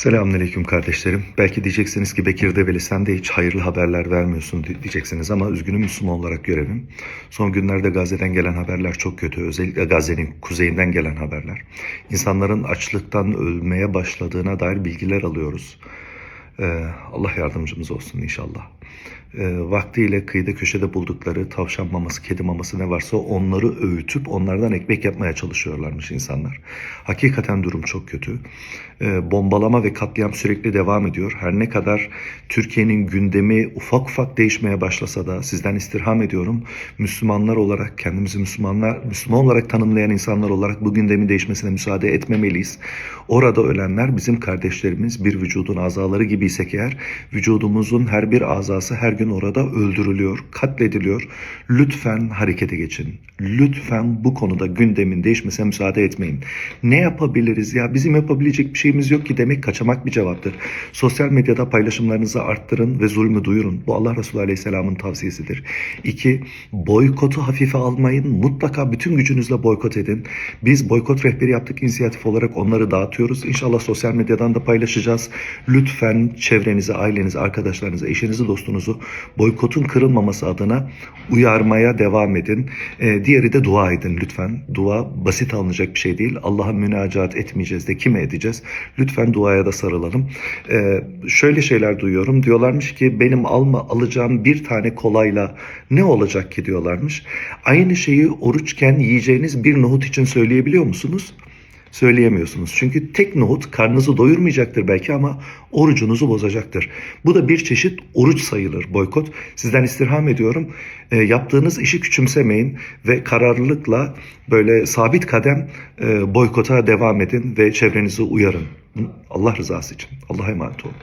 Selamünaleyküm kardeşlerim. Belki diyeceksiniz ki Bekir Develi sen de hiç hayırlı haberler vermiyorsun di- diyeceksiniz ama üzgünüm Müslüman olarak görevim. Son günlerde Gazze'den gelen haberler çok kötü. Özellikle Gazze'nin kuzeyinden gelen haberler. İnsanların açlıktan ölmeye başladığına dair bilgiler alıyoruz. Ee, Allah yardımcımız olsun inşallah. Ee, vaktiyle kıyıda köşede buldukları tavşan maması, kedi maması ne varsa onları öğütüp onlardan ekmek yapmaya çalışıyorlarmış insanlar. Hakikaten durum çok kötü. Ee, bombalama ve katliam sürekli devam ediyor. Her ne kadar Türkiye'nin gündemi ufak ufak değişmeye başlasa da sizden istirham ediyorum. Müslümanlar olarak kendimizi Müslümanlar Müslüman olarak tanımlayan insanlar olarak bu gündemin değişmesine müsaade etmemeliyiz. Orada ölenler bizim kardeşlerimiz bir vücudun azaları gibiysek eğer vücudumuzun her bir azası her gün orada öldürülüyor, katlediliyor. Lütfen harekete geçin. Lütfen bu konuda gündemin değişmesine müsaade etmeyin. Ne yapabiliriz ya? Bizim yapabilecek bir şeyimiz yok ki demek kaçamak bir cevaptır. Sosyal medyada paylaşımlarınızı arttırın ve zulmü duyurun. Bu Allah Resulü Aleyhisselam'ın tavsiyesidir. İki, boykotu hafife almayın. Mutlaka bütün gücünüzle boykot edin. Biz boykot rehberi yaptık inisiyatif olarak onları dağıtıyoruz. İnşallah sosyal medyadan da paylaşacağız. Lütfen çevrenizi, ailenizi, arkadaşlarınızı, eşinizi, dostunuzu boykotun kırılmaması adına uyarmaya devam edin. Ee, diğeri de dua edin lütfen. Dua basit alınacak bir şey değil. Allah'a münacat etmeyeceğiz de kime edeceğiz? Lütfen duaya da sarılalım. Ee, şöyle şeyler duyuyorum. Diyorlarmış ki benim alma alacağım bir tane kolayla ne olacak ki diyorlarmış. Aynı şeyi oruçken yiyeceğiniz bir nohut için söyleyebiliyor musunuz? Söyleyemiyorsunuz. Çünkü tek nohut karnınızı doyurmayacaktır belki ama orucunuzu bozacaktır. Bu da bir çeşit oruç sayılır boykot. Sizden istirham ediyorum. E, yaptığınız işi küçümsemeyin ve kararlılıkla böyle sabit kadem e, boykota devam edin ve çevrenizi uyarın. Allah rızası için. Allah'a emanet olun.